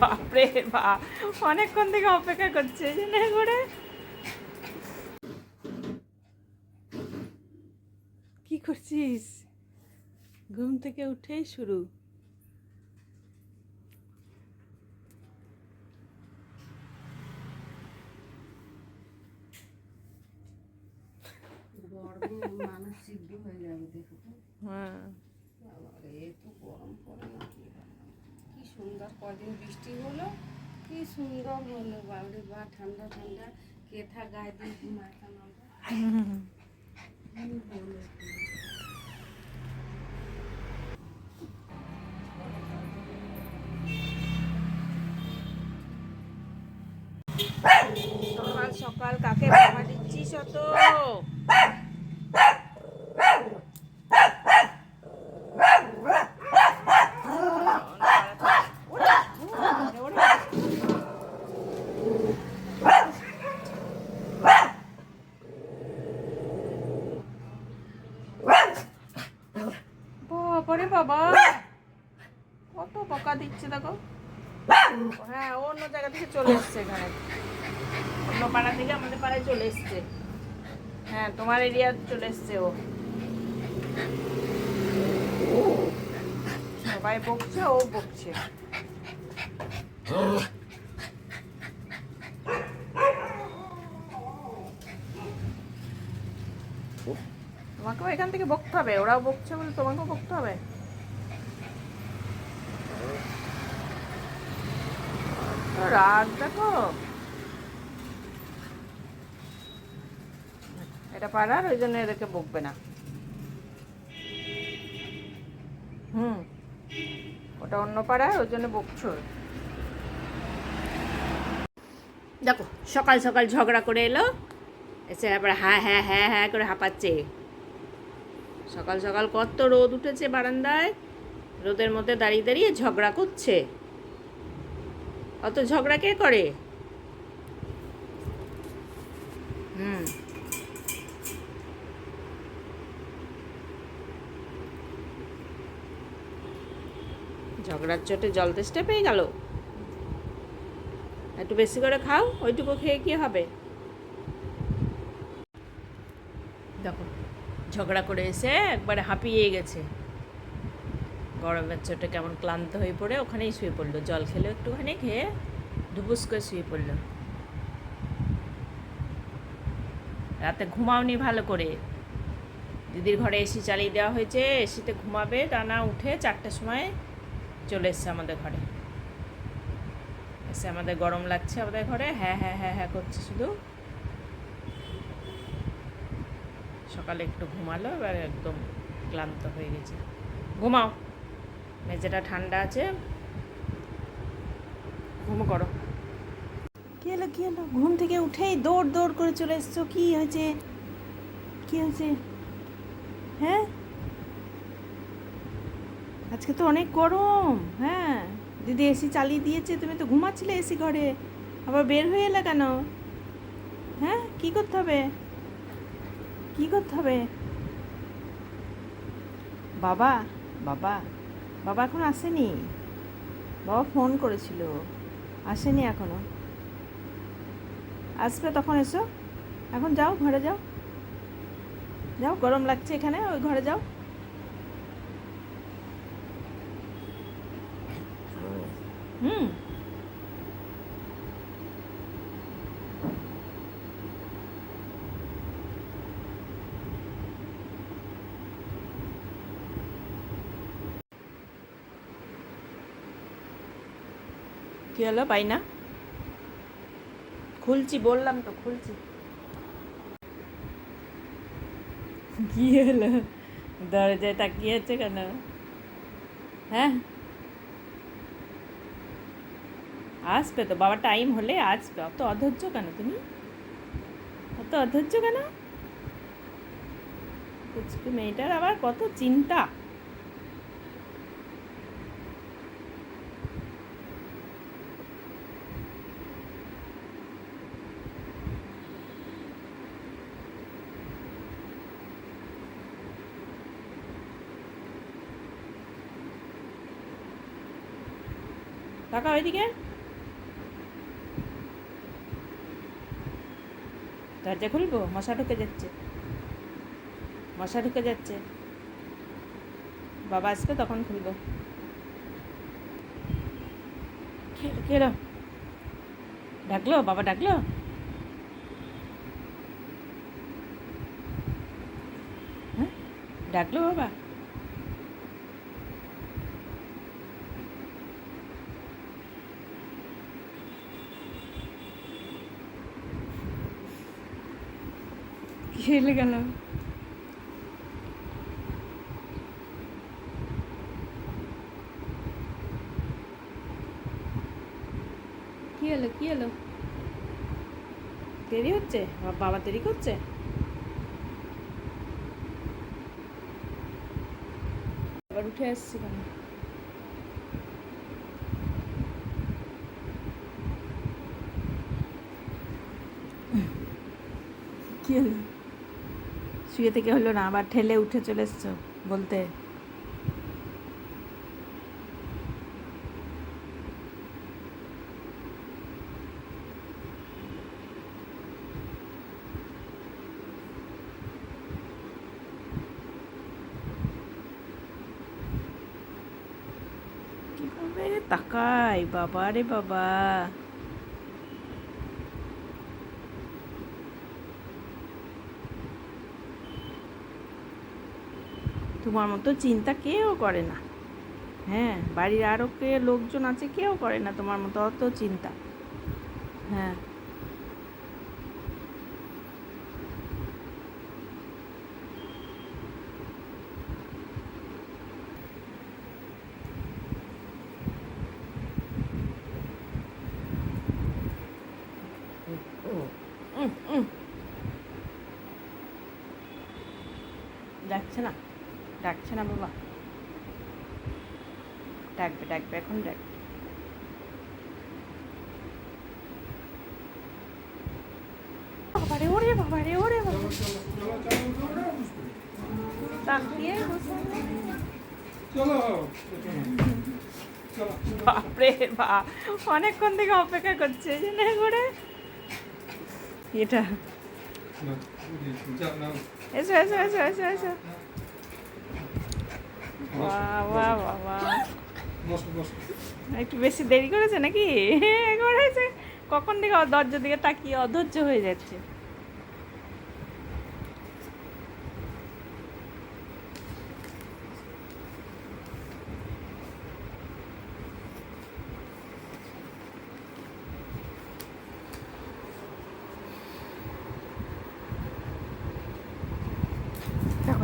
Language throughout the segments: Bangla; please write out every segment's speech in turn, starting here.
বাপরে বা অনেকক্ষণ থেকে অপেক্ষা করছে জেনে করে কি করছিস? ঘুম থেকে উঠেই শুরু গরমে মানুষ সিদ্ধ হয়ে যাবে দেখো তো হ্যাঁ। এত গরম পড়ে না কি কি সুন্দর কদিন বৃষ্টি হলো কি সুন্দর হলো বাবরে বা ঠান্ডা ঠান্ডা কেথা গায়ে দিয়ে মাথা কি হলো কি? সকাল সকাল কাকে বাবা দিচ্ছিস অত বাবারে বাবা কত বকা দিচ্ছে দেখো হ্যাঁ অন্য জায়গা থেকে চলে এখানে। অন্য পাড়া থেকে আমাদের পাড়ায় চলে হ্যাঁ তোমার চলে ও। সবাই বকছে, ও বকছে। তোমাকেও এখান থেকে বকতে হবে, ওরাও বকছে বলে তোমাকেও বকতে হবে। রাগ, দেখো। এটা পাড়ার, ওই জন্য এদেরকে বকবে না। হুম। ওটা অন্য পাড়ায়, ওই জন্য বকছো। দেখো, সকাল সকাল ঝগড়া করে এলো। এসে আবার হ্যাঁ হ্যাঁ হ্যাঁ হ্যাঁ করে হাঁপাচ্ছে। সকাল সকাল কত রোদ উঠেছে বারান্দায়। রোদের মধ্যে দাঁড়িয়ে দাঁড়িয়ে ঝগড়া করছে। অত ঝগড়া কে করে? হুম। ঝগড়ার চোটে জল তেষ্টা পেয়ে গেল? একটু বেশি করে খাও, ওইটুকু খেয়ে কি হবে? দেখো, ঝগড়া করে এসে একবারে হাঁপিয়ে গেছে। গরমের চোটে কেমন ক্লান্ত হয়ে পড়ে, ওখানেই শুয়ে পড়ল। জল খেলো একটুখানি, খেয়ে ডুবুস করে শুয়ে পড়ল। রাতে ঘুমাওনি ভালো করে। দিদির ঘরে এসি চালিয়ে দেওয়া হয়েছে, এসিতে ঘুমাবে, টানা উঠে চারটের সময় চলে এসছে আমাদের ঘরে। এসে আমাদের গরম লাগছে আমাদের ঘরে হ্যাঁ হ্যাঁ হ্যাঁ হ্যাঁ করছে শুধু। সকালে একটু ঘুমালো, এবার একদম ক্লান্ত হয়ে গেছে। ঘুমাও। মেঝেটা ঠান্ডা আছে, ঘুমো করো। কি হলো কি হলো? ঘুম থেকে উঠেই দৌড় দৌড় করে চলে এসছো, কি হয়েছে? কি হয়েছে? হ্যাঁ? আজকে তো অনেক গরম হ্যাঁ? দিদি এসি চালিয়ে দিয়েছে, তুমি তো ঘুমাচ্ছিলে এসি ঘরে। আবার বের হয়ে এলে কেন? হ্যাঁ? কি করতে হবে? কি করতে হবে? বাবা বাবা। বাবা এখন আসেনি। বাবা ফোন করেছিল। আসেনি এখনও। আসবে তখন এসো। এখন যাও, ঘরে যাও। যাও, গরম লাগছে এখানে, ওই ঘরে যাও। হুম। কি হলো? পাই না? খুলছি, বললাম তো, খুলছি। কি হলো? দরজায় তাকিয়ে আছে কেন? হ্যাঁ? আসবে তো, বাবা টাইম হলে আসবে। অত অধৈর্য কেন তুমি? অত অধৈর্য কেন? মেয়েটার আবার কত চিন্তা। তাকাও ওইদিকে দরজা খুলবো? মশা ঢুকে যাচ্ছে। মশা ঢুকে যাচ্ছে। বাবা আসবে, তখন খুলবো। কে- কে ডাকলো? বাবা ডাকলো? হ্যাঁ? ডাকলো বাবা? খেলে গেল কি হলো কি হলো? দেরি হচ্ছে? বাবা দেরি করছে? আবার উঠে আসছি কেন? কি হলো? শুয়ে থেকে হলো না আবার ঠেলে উঠে চলে এসছো বলতে। তাকাই? বাবা রে বাবা। তোমার মতো চিন্তা কেউ করে না। হ্যাঁ বাড়ির আরও কে লোকজন আছে কেউ করে না তোমার মতো, অত চিন্তা। হ্যাঁ। ডাকছে না। ডাকছে না বাবা। ডাকবে ডাকবে এখন ডাকবে বাবারে ওরে বাবারে ওরে বাবা তাক দিয়ে বাপরে বাপ অনেকক্ষণ থেকে অপেক্ষা করছে করে এটা। এসো এসো এসো এসো এসো। একটু বেশি দেরি করেছে নাকি? করেছে কখন থেকে দরজার দিকে তাকিয়ে অধৈর্য হয়ে যাচ্ছে।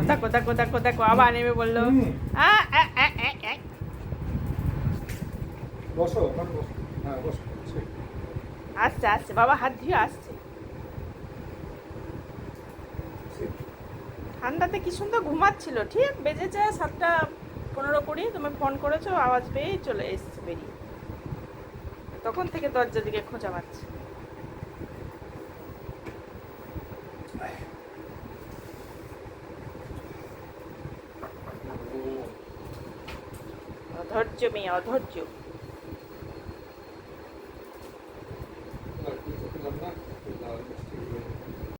দেখো দেখো দেখো দেখো আবার নেমে বলল। আসছে আসছে বাবা হাত ধুয়ে আসছে ঠান্ডাতে কি সুন্দর ঘুমাচ্ছিল ঠিক বেজেছে সাতটা পনেরো কুড়ি তুমি ফোন করেছ আওয়াজ পেয়েই চলে এসছে বেরিয়ে তখন থেকে দরজার দিকে খোঁজা পাচ্ছে অধৈর্য মেয়ে অধৈর্য।